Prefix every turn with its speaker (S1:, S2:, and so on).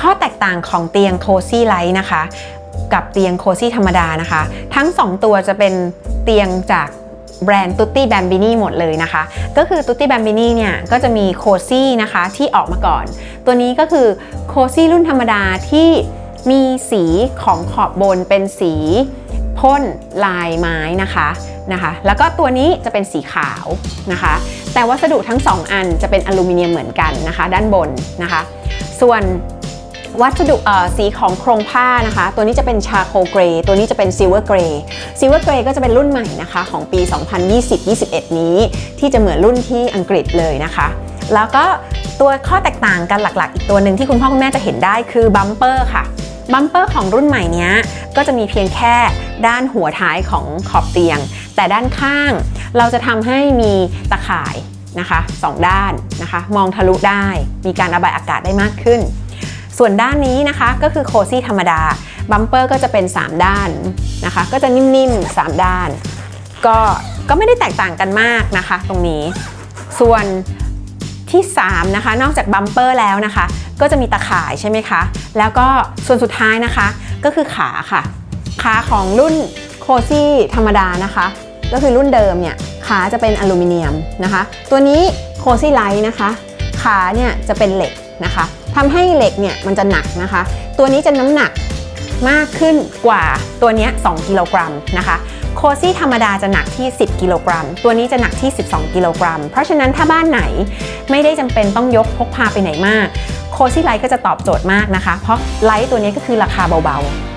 S1: ข้อแตกต่างของเตียงโคซี่ไลท์นะคะ กับเตียงโคซี่ธรรมดานะคะ ทั้ง 2 ตัวจะเป็นเตียงจากแบรนด์ตุตตี้แบมบินี่หมดเลยนะคะ ก็คือตุตตี้แบมบินี่เนี่ยก็จะมีโคซี่นะคะที่ออกมาก่อน ตัวนี้ก็คือโคซี่รุ่นธรรมดาที่มีสีของขอบบนเป็นสีพ่นลายไม้นะคะนะคะ แล้วก็ตัวนี้จะเป็นสีขาวนะคะ แต่วัสดุทั้ง 2 อันจะเป็นอลูมิเนียมเหมือนกันนะคะ ด้านบนนะคะ ส่วน วัสดุสีของโครงผ้านะคะ ตัวนี้จะเป็นชาโคเกรย์ตัวนี้จะเป็นซิลเวอร์เกรย์ซิลเวอร์เกรย์ก็จะเป็นรุ่นใหม่นะคะของปี 2020-21 นี้ ที่จะเหมือนรุ่นที่อังกฤษเลยนะคะ แล้วก็ตัวข้อแตกต่างกันหลักๆ อีกตัวหนึ่งที่คุณพ่อคุณแม่จะเห็นได้คือบัมเปอร์ค่ะบัมเปอร์ของรุ่นใหม่นี้ก็จะมีเพียงแค่ด้านหัวท้ายของขอบเตียง แต่ด้านข้างเราจะทำให้มีตะข่ายนะคะสองด้านนะคะ มองทะลุได้ มีการระบายอากาศได้มากขึ้น ส่วนด้านนี้นะคะก็คือโคซี่ธรรมดา บัมเปอร์ก็จะเป็น 3 ด้านนะคะ ก็จะนิ่มๆ 3 ด้าน ก็ก็ไม่ได้แตกต่างกันมากนะคะ ตรงนี้ ส่วนที่ 3 นะคะ นอกจากบัมเปอร์แล้วนะคะ ก็จะมีตะข่ายใช่ไหมคะ แล้วก็ส่วนสุดท้ายนะคะ ก็คือขาค่ะ ขาของรุ่นโคซี่ธรรมดานะคะ ก็คือรุ่นเดิมเนี่ย ขาจะเป็นอลูมิเนียมนะคะ ตัวนี้โคซี่ไลท์นะคะ ขาเนี่ยจะเป็นเหล็กนะคะ ทำให้เหล็กเนี่ยมันจะหนักนะคะ ตัวนี้จะน้ำหนักมากขึ้นกว่าตัวนี้2กิโลกรัมนะคะโคซี่ธรรมดาจะหนักที่ 10 กิโลกรัม ตัวนี้จะหนักที่ 12 กิโลกรัม เพราะฉะนั้นถ้าบ้านไหนไม่ได้จำเป็นต้องยกพกพาไปไหนมาก โคซี่ไลท์ก็จะตอบโจทย์มากนะคะ เพราะไลท์ตัวนี้ก็คือราคาเบาๆ